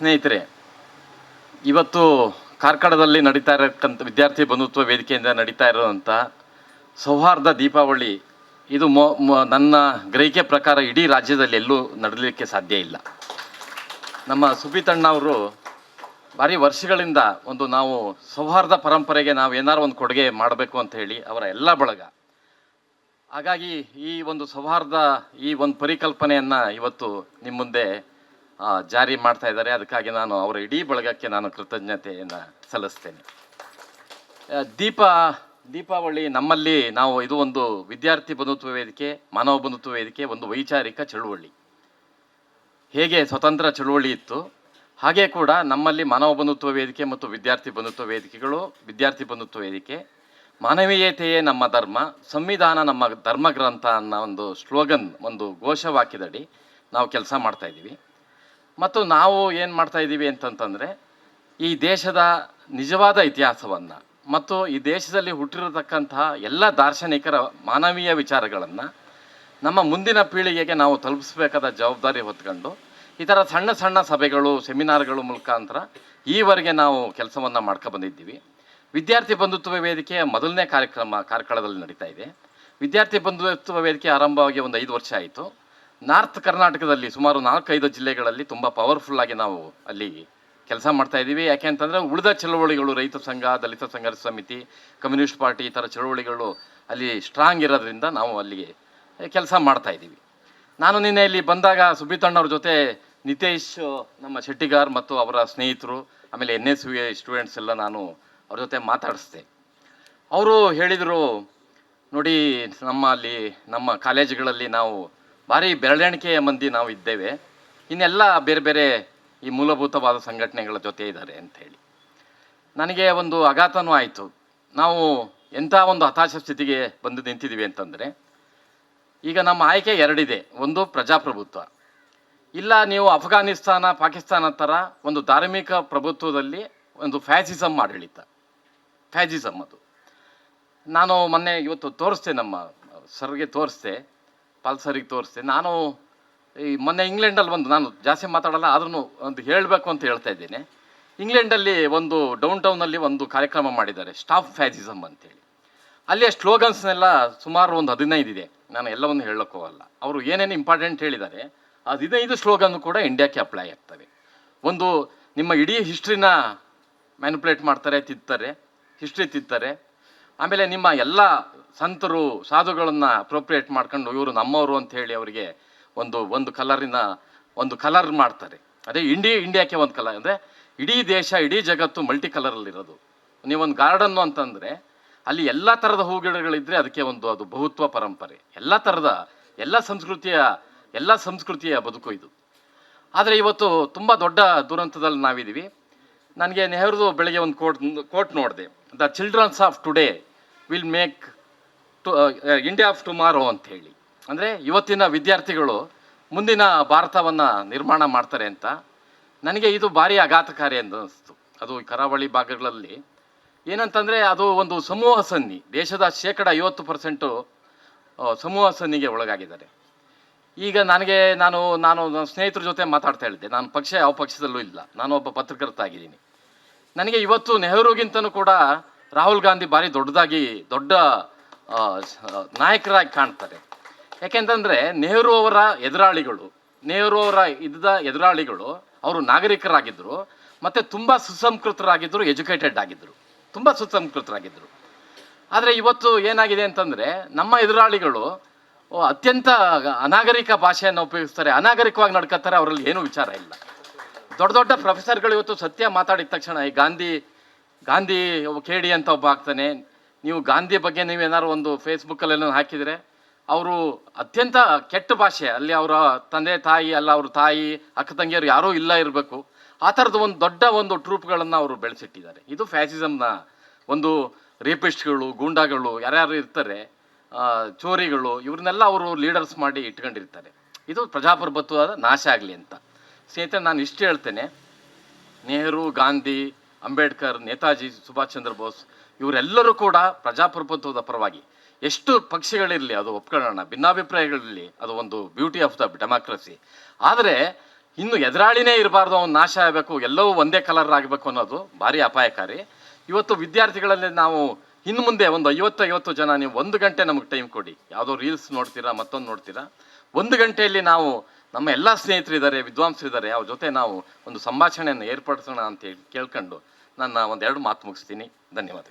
ಸ್ನೇಹಿತರೆ, ಇವತ್ತು ಕಾರ್ಕಳದಲ್ಲಿ ನಡೀತಾ ಇರತಕ್ಕಂಥ ವಿದ್ಯಾರ್ಥಿ ಬಂಧುತ್ವ ವೇದಿಕೆಯಿಂದ ನಡೀತಾ ಇರುವಂಥ ಸೌಹಾರ್ದ ದೀಪಾವಳಿ, ಇದು ನನ್ನ ಗ್ರಹಿಕೆ ಪ್ರಕಾರ ಇಡೀ ರಾಜ್ಯದಲ್ಲಿ ಎಲ್ಲೂ ನಡೆಯಲಿಕ್ಕೆ ಸಾಧ್ಯ ಇಲ್ಲ. ನಮ್ಮ ಸುಬೀತಣ್ಣ ಅವರು ಭಾರಿ ವರ್ಷಗಳಿಂದ ಒಂದು ನಾವು ಸೌಹಾರ್ದ ಪರಂಪರೆಗೆ ನಾವು ಏನಾರು ಒಂದು ಕೊಡುಗೆ ಮಾಡಬೇಕು ಅಂತ ಹೇಳಿ ಅವರ ಎಲ್ಲ ಬಳಗ. ಹಾಗಾಗಿ ಈ ಒಂದು ಸೌಹಾರ್ದ, ಈ ಒಂದು ಪರಿಕಲ್ಪನೆಯನ್ನು ಇವತ್ತು ನಿಮ್ಮ ಮುಂದೆ ಜಾರಿ ಮಾಡ್ತಾ ಇದ್ದಾರೆ. ಅದಕ್ಕಾಗಿ ನಾನು ಅವರ ಇಡೀ ಬಳಗಕ್ಕೆ ನಾನು ಕೃತಜ್ಞತೆಯನ್ನು ಸಲ್ಲಿಸ್ತೇನೆ. ದೀಪ, ದೀಪಾವಳಿ ನಮ್ಮಲ್ಲಿ ನಾವು ಇದು ಒಂದು ವಿದ್ಯಾರ್ಥಿ ಬಂಧುತ್ವ ವೇದಿಕೆ, ಮಾನವ ಬಂಧುತ್ವ ವೇದಿಕೆ, ಒಂದು ವೈಚಾರಿಕ ಚಳುವಳಿ. ಹೇಗೆ ಸ್ವತಂತ್ರ ಚಳುವಳಿ ಇತ್ತು? ಹಾಗೆ ಕೂಡ ನಮ್ಮಲ್ಲಿ ಮಾನವ ಬಂಧುತ್ವ ವೇದಿಕೆ ಮತ್ತು ವಿದ್ಯಾರ್ಥಿ ಬಂಧುತ್ವ ವೇದಿಕೆಗಳು, ವಿದ್ಯಾರ್ಥಿ ಬಂಧುತ್ವ ವೇದಿಕೆ, ಮಾನವೀಯತೆಯೇ ನಮ್ಮ ಧರ್ಮ, ಸಂವಿಧಾನ ನಮ್ಮ ಧರ್ಮ ಗ್ರಂಥ ಅನ್ನೋ ಒಂದು ಸ್ಲೋಗನ್, ಒಂದು ಘೋಷವಾಕ್ಯದಡಿ ನಾವು ಕೆಲಸ ಮಾಡ್ತಾ ಇದ್ದೀವಿ. ಮತ್ತು ನಾವು ಏನು ಮಾಡ್ತಾ ಇದ್ದೀವಿ ಅಂತಂತಂದರೆ, ಈ ದೇಶದ ನಿಜವಾದ ಇತಿಹಾಸವನ್ನು ಮತ್ತು ಈ ದೇಶದಲ್ಲಿ ಹುಟ್ಟಿರತಕ್ಕಂತಹ ಎಲ್ಲ ದಾರ್ಶನಿಕರ ಮಾನವೀಯ ವಿಚಾರಗಳನ್ನು ನಮ್ಮ ಮುಂದಿನ ಪೀಳಿಗೆಗೆ ನಾವು ತಲುಪಿಸಬೇಕಾದ ಜವಾಬ್ದಾರಿ ಹೊತ್ಕೊಂಡು, ಈ ಥರ ಸಣ್ಣ ಸಣ್ಣ ಸಭೆಗಳು, ಸೆಮಿನಾರ್ಗಳು ಮುಖಾಂತರ ಈವರೆಗೆ ನಾವು ಕೆಲಸವನ್ನು ಮಾಡ್ಕೊ ಬಂದಿದ್ದೀವಿ. ವಿದ್ಯಾರ್ಥಿ ಬಂಧುತ್ವ ವೇದಿಕೆಯ ಮೊದಲನೇ ಕಾರ್ಯಕ್ರಮ, ಕಾರ್ಕಳದಲ್ಲಿ ನಡೀತಾ ಇದೆ. ವಿದ್ಯಾರ್ಥಿ ಬಂಧುತ್ವ ವೇದಿಕೆ ಆರಂಭವಾಗಿ ಒಂದು ಐದು ವರ್ಷ ಆಯಿತು. ನಾರ್ತ್ ಕರ್ನಾಟಕದಲ್ಲಿ ಸುಮಾರು ನಾಲ್ಕೈದು ಜಿಲ್ಲೆಗಳಲ್ಲಿ ತುಂಬ ಪವರ್ಫುಲ್ ಆಗಿ ನಾವು ಅಲ್ಲಿ ಕೆಲಸ ಮಾಡ್ತಾ ಇದ್ದೀವಿ ಯಾಕೆ ಅಂತಂದರೆ ಉಳಿದ ಚಳವಳಿಗಳು, ರೈತ ಸಂಘ, ದಲಿತ ಸಂಘರ್ಷ ಸಮಿತಿ, ಕಮ್ಯುನಿಸ್ಟ್ ಪಾರ್ಟಿ ಈ ಥರ ಚಳವಳಿಗಳು ಅಲ್ಲಿ ಸ್ಟ್ರಾಂಗ್ ಇರೋದ್ರಿಂದ ನಾವು ಅಲ್ಲಿಗೆ ಕೆಲಸ ಮಾಡ್ತಾ ಇದ್ದೀವಿ ನಾನು ನಿನ್ನೆ ಇಲ್ಲಿ ಬಂದಾಗ ಸುಬ್ಬಿತಣ್ಣವ್ರ ಜೊತೆ ನಿತೇಶ್, ನಮ್ಮ ಶೆಟ್ಟಿಗಾರ್ ಮತ್ತು ಅವರ ಸ್ನೇಹಿತರು, ಆಮೇಲೆ ಎನ್ ಎಸ್ ವಿ ಸ್ಟೂಡೆಂಟ್ಸ್ ಎಲ್ಲ ನಾನು ಅವ್ರ ಜೊತೆ ಮಾತಾಡಿಸ್ದೆ. ಅವರು ಹೇಳಿದರು, ನೋಡಿ, ನಮ್ಮ ಅಲ್ಲಿ, ನಮ್ಮ ಕಾಲೇಜುಗಳಲ್ಲಿ ನಾವು ಭಾರಿ ಬೆರಳೆಣಿಕೆಯ ಮಂದಿ ನಾವು ಇದ್ದೇವೆ. ಇನ್ನೆಲ್ಲ ಬೇರೆ ಬೇರೆ ಈ ಮೂಲಭೂತವಾದ ಸಂಘಟನೆಗಳ ಜೊತೆ ಇದ್ದಾರೆ ಅಂತ ಹೇಳಿ. ನನಗೆ ಒಂದು ಆಘಾತನೂ ಆಯಿತು. ನಾವು ಎಂಥ ಒಂದು ಹತಾಶ ಸ್ಥಿತಿಗೆ ಬಂದು ನಿಂತಿದ್ದೀವಿ ಅಂತಂದರೆ, ಈಗ ನಮ್ಮ ಆಯ್ಕೆ ಎರಡಿದೆ. ಒಂದು ಪ್ರಜಾಪ್ರಭುತ್ವ. ಇಲ್ಲ ನೀವು ಅಫ್ಘಾನಿಸ್ತಾನ, ಪಾಕಿಸ್ತಾನ ಥರ ಒಂದು ಧಾರ್ಮಿಕ ಪ್ರಭುತ್ವದಲ್ಲಿ ಒಂದು ಫ್ಯಾಸಿಸಮ್ ಆಡಳಿತ. ಫ್ಯಾಸಿಸಮ್ ಅದು. ನಾನು ಮೊನ್ನೆ ಇವತ್ತು ತೋರಿಸ್ತೆ ನಮ್ಮ ಸರ್ಗೆ ತೋರಿಸ್ದೆ ಪಾಲ್ ತೋರಿಸ್ತೀನಿ ನಾನು ಈ ಮೊನ್ನೆ ಇಂಗ್ಲೆಂಡಲ್ಲಿ ಬಂದು ನಾನು ಜಾಸ್ತಿ ಮಾತಾಡಲ್ಲ, ಆದ್ರೂ ಒಂದು ಹೇಳಬೇಕು ಅಂತ ಹೇಳ್ತಾ ಇದ್ದೀನಿ. ಇಂಗ್ಲೆಂಡಲ್ಲಿ ಒಂದು ಡೌನ್ ಟೌನಲ್ಲಿ ಒಂದು ಕಾರ್ಯಕ್ರಮ ಮಾಡಿದ್ದಾರೆ ಸ್ಟಾಫ್ ಫ್ಯಾಸಿಸಮ್ ಅಂತೇಳಿ. ಅಲ್ಲಿಯ ಸ್ಲೋಗನ್ಸ್ನೆಲ್ಲ ಸುಮಾರು ಒಂದು ಹದಿನೈದು ಇದೆ. ನಾನು ಎಲ್ಲವನ್ನು ಹೇಳೋಕ್ಕೋಗಲ್ಲ ಅವರು ಏನೇನು ಇಂಪಾರ್ಟೆಂಟ್ ಹೇಳಿದ್ದಾರೆ ಹದಿನೈದು ಸ್ಲೋಗನ್ ಕೂಡ ಇಂಡಿಯಾಕ್ಕೆ ಅಪ್ಲೈ ಆಗ್ತವೆ. ಒಂದು ನಿಮ್ಮ ಇಡೀ ಹಿಸ್ಟ್ರಿನ ಮ್ಯಾನಿಪುಲೇಟ್ ಮಾಡ್ತಾರೆ ತಿತ್ತಾರೆ ಹಿಸ್ಟ್ರಿ ತಿತ್ತಾರೆ ಆಮೇಲೆ ನಿಮ್ಮ ಎಲ್ಲ ಸಂತರು, ಸಾಧುಗಳನ್ನು ಅಪ್ರೋಪ್ರಿಯೇಟ್ ಮಾಡ್ಕೊಂಡು ಇವರು ನಮ್ಮವರು ಅಂತ ಹೇಳಿ ಅವರಿಗೆ ಒಂದು ಒಂದು ಕಲರಿನ, ಒಂದು ಕಲರ್ ಮಾಡ್ತಾರೆ. ಅದೇ ಇಂಡಿ, ಇಂಡಿಯಾಕ್ಕೆ ಒಂದು ಕಲರ್ ಅಂದರೆ ಇಡೀ ದೇಶ, ಇಡೀ ಜಗತ್ತು ಮಲ್ಟಿ ಕಲರಲ್ಲಿರೋದು ನೀವೊಂದು ಗಾರ್ಡನ್ನು ಅಂತಂದರೆ ಅಲ್ಲಿ ಎಲ್ಲ ಥರದ ಹೂಗಿಡಗಳಿದ್ದರೆ ಅದಕ್ಕೆ ಒಂದು ಅದು ಬಹುತ್ವ ಪರಂಪರೆ. ಎಲ್ಲ ಥರದ ಎಲ್ಲ ಸಂಸ್ಕೃತಿಯ ಎಲ್ಲ ಸಂಸ್ಕೃತಿಯ ಬದುಕು ಇದು. ಆದರೆ ಇವತ್ತು ತುಂಬ ದೊಡ್ಡ ದುರಂತದಲ್ಲಿ ನಾವಿದ್ದೀವಿ. ನನಗೆ ನೆಹರುದು ಬೆಳಗ್ಗೆ ಒಂದು ಕೋಟ್ ಕೋಟ್ ನೋಡಿದೆ. The children's of today will make to India of tomorrow ಅಂತ ಹೇಳಿ. ಅಂದರೆ ಇವತ್ತಿನ ವಿದ್ಯಾರ್ಥಿಗಳು ಮುಂದಿನ ಭಾರತವನ್ನು ನಿರ್ಮಾಣ ಮಾಡ್ತಾರೆ ಅಂತ ನನಗೆ ಇದು ಭಾರಿ ಆಘಾತಕಾರಿ ಅಂತ ಅನ್ನಿಸ್ತು ಅದು ಕರಾವಳಿ ಭಾಗಗಳಲ್ಲಿ ಏನಂತಂದರೆ ಅದು ಒಂದು ಸಮೂಹ ಸನ್ನಿ, ದೇಶದ ಶೇಕಡ ಐವತ್ತು ಪರ್ಸೆಂಟು ಸಮೂಹ ಸನ್ನಿಗೆ ಒಳಗಾಗಿದ್ದಾರೆ. ಈಗ ನನಗೆ ನಾನು ನಾನು ನನ್ನ ಸ್ನೇಹಿತರ ಜೊತೆ ಮಾತಾಡ್ತಾ ಹೇಳಿದ್ದೆ ನಾನು ಪಕ್ಷ, ಯಾವ ಪಕ್ಷದಲ್ಲೂ ಇಲ್ಲ. ನಾನು ಒಬ್ಬ ಪತ್ರಕರ್ತ ಆಗಿದ್ದೀನಿ ನನಗೆ ಇವತ್ತು ನೆಹರುಗಿಂತನೂ ಕೂಡ ರಾಹುಲ್ ಗಾಂಧಿ ಭಾರಿ ದೊಡ್ಡದಾಗಿ, ದೊಡ್ಡ ನಾಯಕರಾಗಿ ಕಾಣ್ತಾರೆ. ಯಾಕೆಂತಂದರೆ ನೆಹರು ಅವರ ಎದುರಾಳಿಗಳು, ನೆಹರು ಅವರ ಇದ್ದ ಎದುರಾಳಿಗಳು, ಅವರು ನಾಗರಿಕರಾಗಿದ್ದರು ಮತ್ತು ತುಂಬ ಸುಸಂಸ್ಕೃತರಾಗಿದ್ದರು ಎಜುಕೇಟೆಡ್ ಆಗಿದ್ದರು ತುಂಬ ಸುಸಂಸ್ಕೃತರಾಗಿದ್ದರು ಆದರೆ ಇವತ್ತು ಏನಾಗಿದೆ ಅಂತಂದರೆ ನಮ್ಮ ಎದುರಾಳಿಗಳು ಅತ್ಯಂತ ಅನಾಗರಿಕ ಭಾಷೆಯನ್ನು ಉಪಯೋಗಿಸ್ತಾರೆ, ಅನಾಗರಿಕವಾಗಿ ನಡ್ಕೋತಾರೆ ಅವರಲ್ಲಿ ಏನೂ ವಿಚಾರ ಇಲ್ಲ. ದೊಡ್ಡ ದೊಡ್ಡ ಪ್ರೊಫೆಸರ್ಗಳು ಇವತ್ತು ಸತ್ಯ ಮಾತಾಡಿದ ತಕ್ಷಣ ಈ ಗಾಂಧಿ ಗಾಂಧಿ ಡಿ ಅಂತ ಒಬ್ಬ ಆಗ್ತಾನೆ. ನೀವು ಗಾಂಧಿ ಬಗ್ಗೆ ನೀವು ಏನಾದ್ರು ಒಂದು ಫೇಸ್ಬುಕ್ಕಲ್ಲೇನೋ ಹಾಕಿದರೆ, ಅವರು ಅತ್ಯಂತ ಕೆಟ್ಟ ಭಾಷೆ, ಅಲ್ಲಿ ಅವರ ತಂದೆ, ತಾಯಿ ಅಲ್ಲ ಅವ್ರ ತಾಯಿ, ಅಕ್ಕ ತಂಗಿಯರು ಯಾರೂ ಇಲ್ಲ ಇರಬೇಕು. ಆ ಥರದ ಒಂದು ದೊಡ್ಡ ಒಂದು ಟ್ರೂಪ್ಗಳನ್ನು ಅವರು ಬೆಳೆಸಿಟ್ಟಿದ್ದಾರೆ. ಇದು ಫ್ಯಾಸಿಸಮ್ನ ಒಂದು ರೇಪಿಸ್ಟ್ಗಳು, ಗೂಂಡಾಗಳು, ಯಾರ್ಯಾರು ಇರ್ತಾರೆ ಚೋರಿಗಳು, ಇವ್ರನ್ನೆಲ್ಲ ಅವರು ಲೀಡರ್ಸ್ ಮಾಡಿ ಇಟ್ಕೊಂಡಿರ್ತಾರೆ. ಇದು ಪ್ರಜಾಪ್ರಭುತ್ವದ ನಾಶ ಆಗಲಿ ಅಂತ. ಸ್ನೇಹಿತರೆ, ನಾನು ಇಷ್ಟು ಹೇಳ್ತೇನೆ. ನೆಹರು, ಗಾಂಧಿ ಅಂಬೇಡ್ಕರ್, ನೇತಾಜಿ, ಸುಭಾಷ್ ಚಂದ್ರ ಬೋಸ್ ಇವರೆಲ್ಲರೂ ಕೂಡ ಪ್ರಜಾಪ್ರಭುತ್ವದ ಪರವಾಗಿ ಎಷ್ಟು ಪಕ್ಷಗಳಿರಲಿ ಅದು ಒಪ್ಕೊಳ್ಳೋಣ, ಭಿನ್ನಾಭಿಪ್ರಾಯಗಳಿರಲಿ, ಅದು ಒಂದು ಬ್ಯೂಟಿ ಆಫ್ ದ ಡೆಮಾಕ್ರಸಿ ಆದರೆ ಇನ್ನು ಎದುರಾಳಿನೇ ಇರಬಾರ್ದು, ಅವ್ನು ನಾಶ ಆಗಬೇಕು, ಎಲ್ಲವೂ ಒಂದೇ ಕಲರ್ ಆಗಬೇಕು ಅನ್ನೋದು ಭಾರಿ ಅಪಾಯಕಾರಿ. ಇವತ್ತು ವಿದ್ಯಾರ್ಥಿಗಳಲ್ಲಿ ನಾವು ಇನ್ನು ಮುಂದೆ ಒಂದು ಐವತ್ತು ಐವತ್ತು ಜನ, ನೀವು ಒಂದು ಗಂಟೆ ನಮಗೆ ಟೈಮ್ ಕೊಡಿ. ಯಾವುದೋ ರೀಲ್ಸ್ ನೋಡ್ತೀರಾ, ಮತ್ತೊಂದು ನೋಡ್ತೀರಾ? ಒಂದು ಗಂಟೆಯಲ್ಲಿ ನಾವು ನಮ್ಮ ಎಲ್ಲ ಸ್ನೇಹಿತರಿದ್ದಾರೆ, ವಿದ್ವಾಂಸರಿದ್ದಾರೆ, ಅವ್ರ ಜೊತೆ ನಾವು ಒಂದು ಸಂಭಾಷಣೆಯನ್ನು ಏರ್ಪಡಿಸೋಣ ಅಂತ ಹೇಳಿ, ಕೇಳ್ಕೊಂಡು ನನ್ನ ಒಂದೆರಡು ಮಾತು ಮುಗಿಸ್ತೀನಿ. ಧನ್ಯವಾದಗಳು.